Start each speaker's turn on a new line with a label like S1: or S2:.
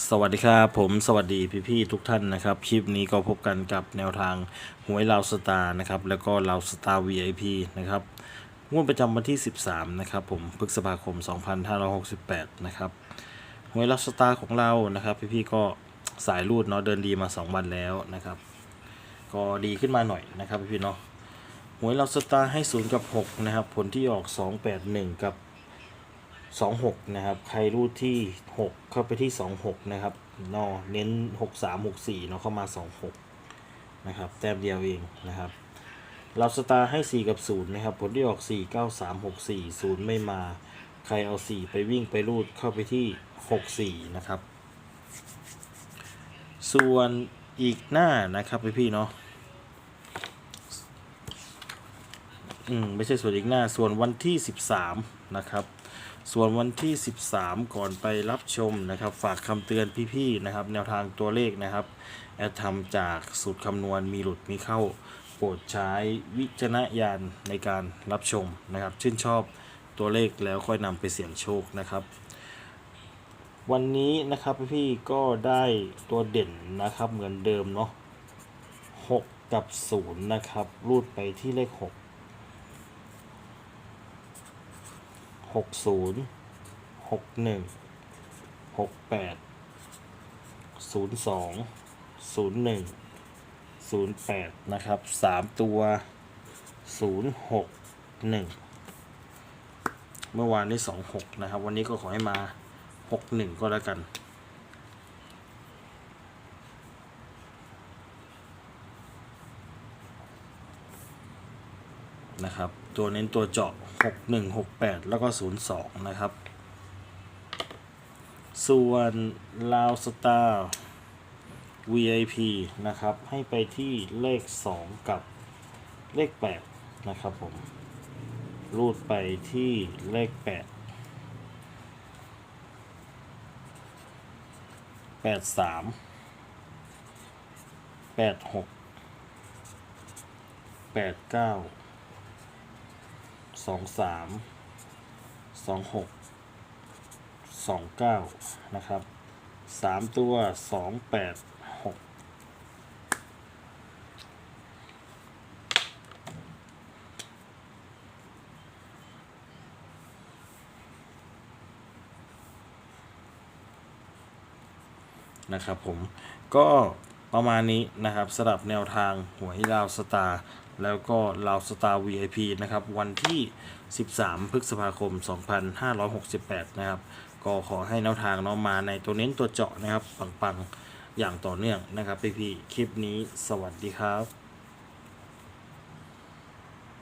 S1: สวัสดีครับ ผมสวัสดีพี่ๆทุกท่านนะครับ คลิปนี้ก็พบกันกับแนวทางหวยลาวสตาร์นะครับ แล้วก็ลาวสตาร์ VIP นะครับงวดประจำวันที่ 13 นะครับผมพฤษภาคม 2568 นะครับหวยลาวสตาร์ของเรานะครับ พี่ๆก็สายรูดเนาะเดินดีมา 2 วันแล้วนะครับ ก็ดีขึ้นมาหน่อยนะครับพี่ๆเนาะหวยลาวสตาร์ให้ 0 กับ 6 นะครับ ผลที่ออก 281 กับ สองหกนะครับ ใครรูดที่หกเข้าไปที่สองหกนะครับนอเน้นหกสามหกสี่เนาะเข้ามาสองหกนะครับ แต้มเดียวเองนะครับเราสตาร์ให้สี่กับศูนย์นะครับ ผลที่ออกสี่เก้าสามหกสี่ศูนย์ไม่มา ใครเอาสี่ไปวิ่งไปรูดเข้าไปที่หกสี่นะครับ ส่วนอีกหน้านะครับพี่พี่เนาะอืมไม่ใช่ส่วนอีกหน้าส่วนวันที่ 13 นะครับ ส่วนวันที่ 13 ก่อนไปรับชมนะครับ ฝากคำเตือนพี่ๆนะครับ แนวทางตัวเลขนะครับ แอดทำจากสูตรคำนวณมีหลุดมีเข้า โปรดใช้วิจารณญาณในการรับชมนะครับ ชื่นชอบตัวเลขแล้วค่อยนำไปเสี่ยงโชคนะครับ วันนี้นะครับพี่ๆก็ได้ตัวเด่นนะครับเหมือนเดิมเนาะ6กับ 0 นะครับ รูดไปที่เลข 6 หกศูนย์หกหนึ่งหกแปดศูนย์สองศูนย์หนึ่งศูนย์แปดนะครับสามตัวศูนย์หกหนึ่งเมื่อวานได้สองหกนะครับ วันนี้ก็ขอให้มาหกหนึ่งก็แล้วกัน นะครับ ตัวเน้นตัวเจาะ 6 1 6 8 แล้วก็ 0 2 นะครับ ส่วนลาวสตาร์ VIP นะครับ ให้ไปที่เลข 2 กับเลข 8 นะครับผม รูดไปที่เลข 8 8 3 8 6 8 9 สองสามสองหกสองเก้านะครับสามตัวสองแปดหกนะครับผมก็ประมาณนี้นะครับสำหรับแนวทางหวยลาวสตาร์ แล้วก็ลาวสตาร์ VIP นะครับ วันที่ 13 พฤษภาคม 2568 นะครับ ก็ขอให้แนวทางเนาะมาในตัวเน้นตัวเจาะนะครับ ปังๆ อย่างต่อเนื่องนะครับพี่ๆคลิปนี้สวัสดีครับ